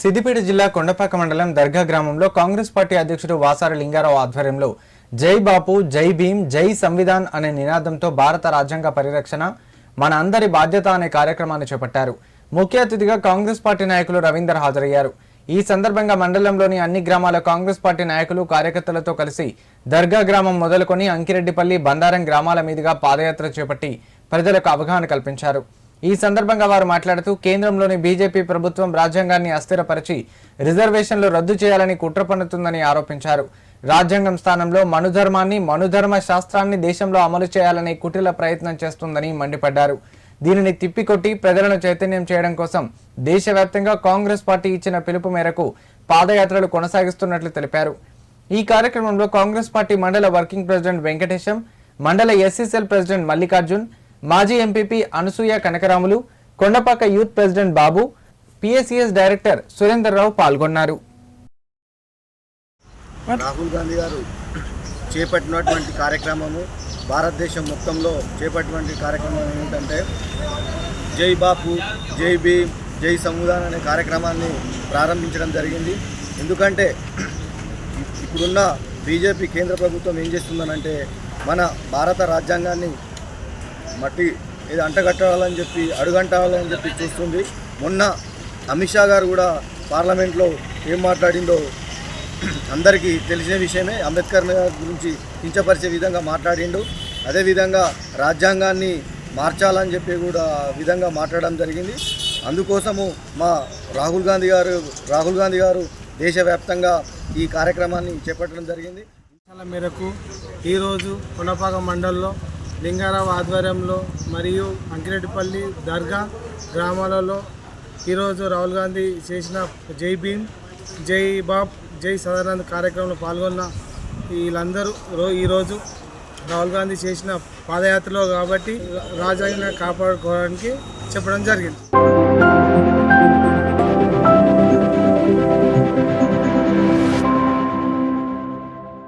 సిద్దిపేట జిల్లా కొండపాక మండలం దర్గా గ్రామంలో కాంగ్రెస్ పార్టీ అధ్యక్షుడు వాసారి లింగారావు ఆధ్వర్యంలో జై బాపు జై భీమ్ జై సంవిధాన్ అనే నినాదంతో భారత రాజ్యాంగ పరిరక్షణ మన అందరి బాధ్యత అనే కార్యక్రమాన్ని చేపట్టారు. ముఖ్య అతిథిగా కాంగ్రెస్ పార్టీ నాయకులు రవీందర్ హాజరయ్యారు. ఈ సందర్భంగా మండలంలోని అన్ని గ్రామాల కాంగ్రెస్ పార్టీ నాయకులు కార్యకర్తలతో కలిసి దర్గా గ్రామం మొదలుకొని అంకిరెడ్డిపల్లి బండారం గ్రామాల మీదుగా పాదయాత్ర చేపట్టి ప్రజలకు అవగాహన కల్పించారు. ఈ సందర్భంగా వారు మాట్లాడుతూ కేంద్రంలోని బీజేపీ ప్రభుత్వం రాజ్యాంగాన్ని అస్థిరపరిచి రిజర్వేషన్లు రద్దు చేయాలని కుట్ర పన్నుతుందని ఆరోపించారు. రాజ్యాంగం స్థానంలో మనుధర్మాన్ని మనుధర్మ శాస్త్రాన్ని దేశంలో అమలు చేయాలనే కుటిల ప్రయత్నం చేస్తుందని మండిపడ్డారు. దీనిని తిప్పికొట్టి ప్రజలను చైతన్యం చేయడం కోసం దేశవ్యాప్తంగా కాంగ్రెస్ పార్టీ ఇచ్చిన పిలుపు మేరకు పాదయాత్రలు కొనసాగిస్తున్నట్లు తెలిపారు. ఈ కార్యక్రమంలో కాంగ్రెస్ పార్టీ మండల వర్కింగ్ ప్రెసిడెంట్ వెంకటేశం మండల ఎస్సీసీఎల్ ప్రెసిడెంట్ మల్లికార్జున్ మాజీ MPP Anasuya Kanakaramulu Kondapaka youth president Babu PSCS director Surender Rao పాల్గొన్నారు. రాహుల్ గాంధీ గారు చేపట్టినటువంటి కార్యక్రమము భారతదేశం మొత్తంలో చేపట్టినటువంటి కార్యక్రమం ఏంటంటే జై బాపు జై భీమ్ జై సంవిధాన్ అనే కార్యక్రమాన్ని ప్రారంభించడం జరిగింది. ఎందుకంటే ఇప్పుడున్న బీజేపీ కేంద్ర ప్రభుత్వం ఏం చేస్తుందనంటే మన భారత రాజ్యాంగాన్ని మట్టి ఇది అంటగట్టాలని చెప్పి అడుగంటాలని చెప్పి చూస్తుంది. మొన్న అమిత్ షా గారు కూడా పార్లమెంట్లో ఏం మాట్లాడిందో అందరికీ తెలిసిన విషయమే. అంబేద్కర్ గురించి కించపరిచే విధంగా మాట్లాడిండు. అదేవిధంగా రాజ్యాంగాన్ని మార్చాలని చెప్పి కూడా విధంగా మాట్లాడడం జరిగింది. అందుకోసము మా రాహుల్ గాంధీ గారు రాహుల్ గాంధీ గారు దేశవ్యాప్తంగా ఈ కార్యక్రమాన్ని చేపట్టడం జరిగింది. చాలా మేరకు ఈరోజు కొండపాక మండల్లో లింగారావు ఆధ్వర్యంలో మరియు అంకిరెడ్డిపల్లి దర్గా గ్రామాలలో ఈరోజు రాహుల్ గాంధీ చేసిన జై భీమ్ జై బాబ్ జై సదానంద్ కార్యక్రమంలో పాల్గొన్న వీళ్ళందరూ రో ఈరోజు రాహుల్ గాంధీ చేసిన పాదయాత్రలో కాబట్టి రాజ్యాంగాన్ని కాపాడుకోవడానికి చెప్పడం జరిగింది.